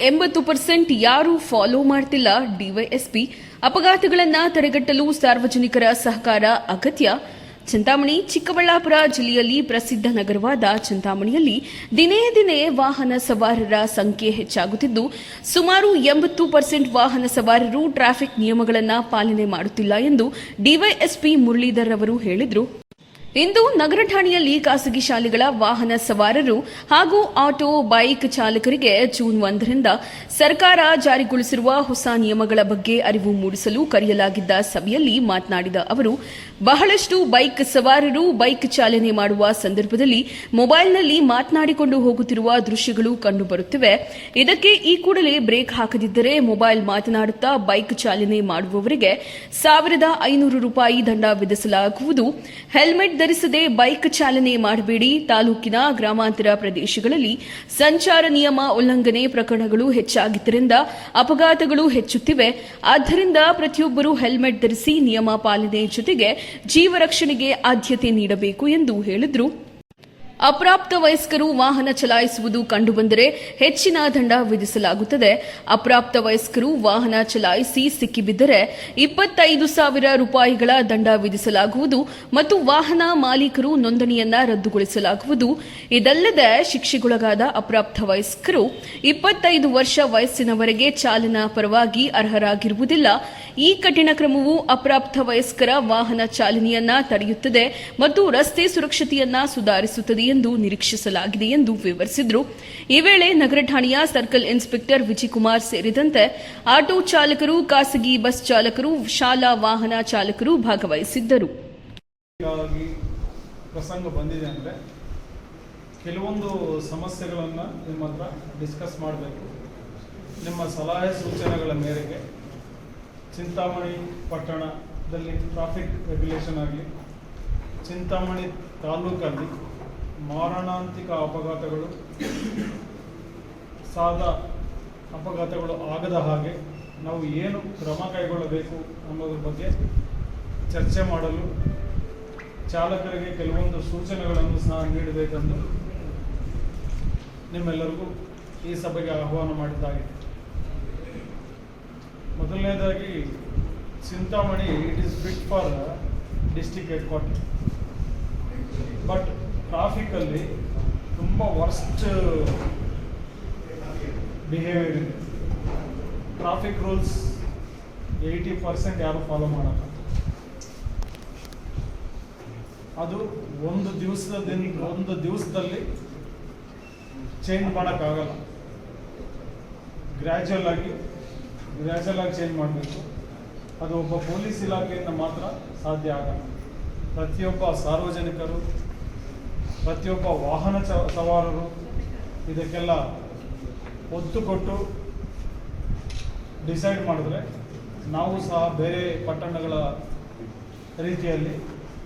ಎಂಬತ್ತು ಪರ್ಸೆಂಟ್ ಯಾರೂ ಫಾಲೋ ಮಾಡ್ತಿಲ್ಲ ಡಿವೈಎಸ್ಪಿ ಅಪಘಾತಗಳನ್ನು ತಡೆಗಟ್ಟಲು ಸಾರ್ವಜನಿಕರ ಸಹಕಾರ ಅಗತ್ಯ. ಚಿಂತಾಮಣಿ, ಚಿಕ್ಕಬಳ್ಳಾಪುರ ಜಿಲ್ಲೆಯಲ್ಲಿ ಪ್ರಸಿದ್ಧ ನಗರವಾದ ಚಿಂತಾಮಣಿಯಲ್ಲಿ ದಿನೇ ದಿನೇ ವಾಹನ ಸವಾರರ ಸಂಖ್ಯೆ ಹೆಚ್ಚಾಗುತ್ತಿದ್ದು, ಸುಮಾರು ಎಂಬತ್ತು ಪರ್ಸೆಂಟ್ ವಾಹನ ಸವಾರರು ಟ್ರಾಫಿಕ್ ನಿಯಮಗಳನ್ನು ಪಾಲನೆ ಮಾಡುತ್ತಿಲ್ಲ ಎಂದು ಡಿವೈಎಸ್ಪಿ ಮುರಳೀಧರ್ ಅವರು ಹೇಳಿದರು. ಇಂದು ನಗರ ಠಾಣೆಯಲ್ಲಿ ಖಾಸಗಿ ಶಾಲೆಗಳ ವಾಹನ ಸವಾರರು ಹಾಗೂ ಆಟೋ, ಬೈಕ್ ಚಾಲಕರಿಗೆ ಜೂನ್ ಒಂದರಿಂದ ಸರ್ಕಾರ ಜಾರಿಗೊಳಿಸಿರುವ ಹೊಸ ನಿಯಮಗಳ ಬಗ್ಗೆ ಅರಿವು ಮೂಡಿಸಲು ಕರೆಯಲಾಗಿದ್ದ ಸಭೆಯಲ್ಲಿ ಮಾತನಾಡಿದ ಅವರು, ಬಹಳಷ್ಟು ಬೈಕ್ ಸವಾರರು ಬೈಕ್ ಚಾಲನೆ ಮಾಡುವ ಸಂದರ್ಭದಲ್ಲಿ ಮೊಬೈಲ್ನಲ್ಲಿ ಮಾತನಾಡಿಕೊಂಡು ಹೋಗುತ್ತಿರುವ ದೃಶ್ಯಗಳು ಕಂಡುಬರುತ್ತಿವೆ. ಇದಕ್ಕೆ ಈ ಕೂಡಲೇ ಬ್ರೇಕ್ ಹಾಕದಿದ್ದರೆ ಮೊಬೈಲ್ ಮಾತನಾಡುತ್ತಾ ಬೈಕ್ ಚಾಲನೆ ಮಾಡುವವರಿಗೆ ಸಾವಿರದ ಐನೂರು ರೂಪಾಯಿ ದಂಡ ವಿಧಿಸಲಾಗುವುದು. ಹೆಲ್ಮೆಟ್ ಧರಿಸದೆ ಬೈಕ್ ಚಾಲನೆ ಮಾಡಬೇಡಿ. ತಾಲೂಕಿನ ಗ್ರಾಮಾಂತರ ಪ್ರದೇಶಗಳಲ್ಲಿ ಸಂಚಾರ ನಿಯಮ ಉಲ್ಲಂಘನೆ ಪ್ರಕರಣಗಳು ಹೆಚ್ಚಾಗಿದ್ದರಿಂದ ಅಪಘಾತಗಳು ಹೆಚ್ಚುತ್ತಿವೆ. ಆದ್ದರಿಂದ ಪ್ರತಿಯೊಬ್ಬರು ಹೆಲ್ಮೆಟ್ ಧರಿಸಿ ನಿಯಮ ಪಾಲನೆ ಜೊತೆಗೆ ಜೀವ ರಕ್ಷಣೆಗೆ ಆದ್ಯತೆ ನೀಡಬೇಕು ಎಂದು ಹೇಳಿದರು. ಅಪ್ರಾಪ್ತ ವಯಸ್ಕರು ವಾಹನ ಚಲಾಯಿಸುವುದು ಕಂಡುಬಂದರೆ ಹೆಚ್ಚಿನ ದಂಡ ವಿಧಿಸಲಾಗುತ್ತದೆ. ಅಪ್ರಾಪ್ತ ವಯಸ್ಕರು ವಾಹನ ಚಲಾಯಿಸಿ ಸಿಕ್ಕಿಬಿದ್ದರೆ ಇಪ್ಪತ್ತೈದು ಸಾವಿರ ರೂಪಾಯಿಗಳ ದಂಡ ವಿಧಿಸಲಾಗುವುದು ಮತ್ತು ವಾಹನ ಮಾಲೀಕರು ನೋಂದಣಿಯನ್ನ ರದ್ದುಗೊಳಿಸಲಾಗುವುದು. ಇದಲ್ಲದೆ ಶಿಕ್ಷೆಗೊಳಗಾದ ಅಪ್ರಾಪ್ತ ವಯಸ್ಕರು ಇಪ್ಪತ್ತೈದು ವರ್ಷ ವಯಸ್ಸಿನವರೆಗೆ ಚಾಲನಾ ಪರವಾಗಿ ಅರ್ಹರಾಗಿರುವುದಿಲ್ಲ. ಈ ಕಠಿಣ ಕ್ರಮವು ಅಪ್ರಾಪ್ತ ವಯಸ್ಕರ ವಾಹನ ಚಾಲನೆಯನ್ನ ತಡೆಯುತ್ತದೆ ಮತ್ತು ರಸ್ತೆ ಸುರಕ್ಷತೆಯನ್ನ ಸುಧಾರಿಸುತ್ತದೆ ಎಂದು ನಿರೀಕ್ಷಿಸಲಾಗಿದೆ ಎಂದು ವಿವರಿಸಿದರು. ಈ ವೇಳೆ ನಗರ ಠಾಣೆಯ ಸರ್ಕಲ್ ಇನ್ಸ್ಪೆಕ್ಟರ್ ವಿಜಯಕುಮಾರ್ ಸೇರಿದಂತೆ ಆಟೋ ಚಾಲಕರು, ಖಾಸಗಿ ಬಸ್ ಚಾಲಕರು, ಶಾಲಾ ವಾಹನ ಚಾಲಕರು ಭಾಗವಹಿಸಿದ್ದರು. ಕೆಲವೊಂದು ಸಮಸ್ಯೆಗಳನ್ನು ನಿಮ್ಮ ಹತ್ರ ಡಿಸ್ಕಸ್ ಮಾಡಬೇಕು. ನಿಮ್ಮ ಸಲಹೆ ಸೂಚನೆಗಳ ಮೇರೆಗೆ ಚಿಂತಾಮಣಿ ಪಟ್ಟಣದಲ್ಲಿ ಟ್ರಾಫಿಕ್ ರೆಗ್ಯುಲೇಷನ್ ಆಗಲಿ, ಚಿಂತಾಮಣಿ ತಾಲೂಕಲ್ಲಿ ಮಾರಣಾಂತಿಕ ಅಪಘಾತಗಳು ಸಾದ ಅಪಘಾತಗಳು ಆಗದ ಹಾಗೆ ನಾವು ಏನು ಕ್ರಮ ಕೈಗೊಳ್ಳಬೇಕು ಅನ್ನೋದ್ರ ಬಗ್ಗೆ ಚರ್ಚೆ ಮಾಡಲು ಚಾಲಕರಿಗೆ ಕೆಲವೊಂದು ಸೂಚನೆಗಳನ್ನು ಸಹ ನೀಡಬೇಕೆಂದು ನಿಮ್ಮೆಲ್ಲರಿಗೂ ಈ ಸಭೆಗೆ ಆಹ್ವಾನ ಮಾಡಿದ್ದಾಗಿದೆ ಮೊದಲನೇದಾಗಿ, Chintamani it is fit for district headquarter but ಟ್ರಾಫಿಕಲ್ಲಿ ತುಂಬ ವರ್ಸ್ಟ್ ಬಿಹೇವಿಯರ್ ಇದೆ. ಟ್ರಾಫಿಕ್ ರೂಲ್ಸ್ ಏಯ್ಟಿ ಪರ್ಸೆಂಟ್ ಯಾರು ಫಾಲೋ ಮಾಡಲ್ಲ. ಅದು ಒಂದು ದಿವಸದ ದಿನ ಒಂದು ದಿವಸದಲ್ಲಿ ಚೇಂಜ್ ಮಾಡೋಕ್ಕಾಗಲ್ಲ. ಗ್ರ್ಯಾಜುವಲ್ ಆಗಿ ಗ್ರ್ಯಾಜುವಲ್ ಆಗಿ ಚೇಂಜ್ ಮಾಡಬೇಕು. ಅದು ಒಬ್ಬ ಪೊಲೀಸ್ ಇಲಾಖೆಯಿಂದ ಮಾತ್ರ ಸಾಧ್ಯ ಆಗಲ್ಲ. ಪ್ರತಿಯೊಬ್ಬ ಸಾರ್ವಜನಿಕರು ಪ್ರತಿಯೊಬ್ಬ ವಾಹನ ಸವಾರರು ಇದಕ್ಕೆಲ್ಲ ಒತ್ತು ಕೊಟ್ಟು ಡಿಸೈಡ್ ಮಾಡಿದ್ರೆ ನಾವು ಸಹ ಬೇರೆ ಪಟ್ಟಣಗಳ ರೀತಿಯಲ್ಲಿ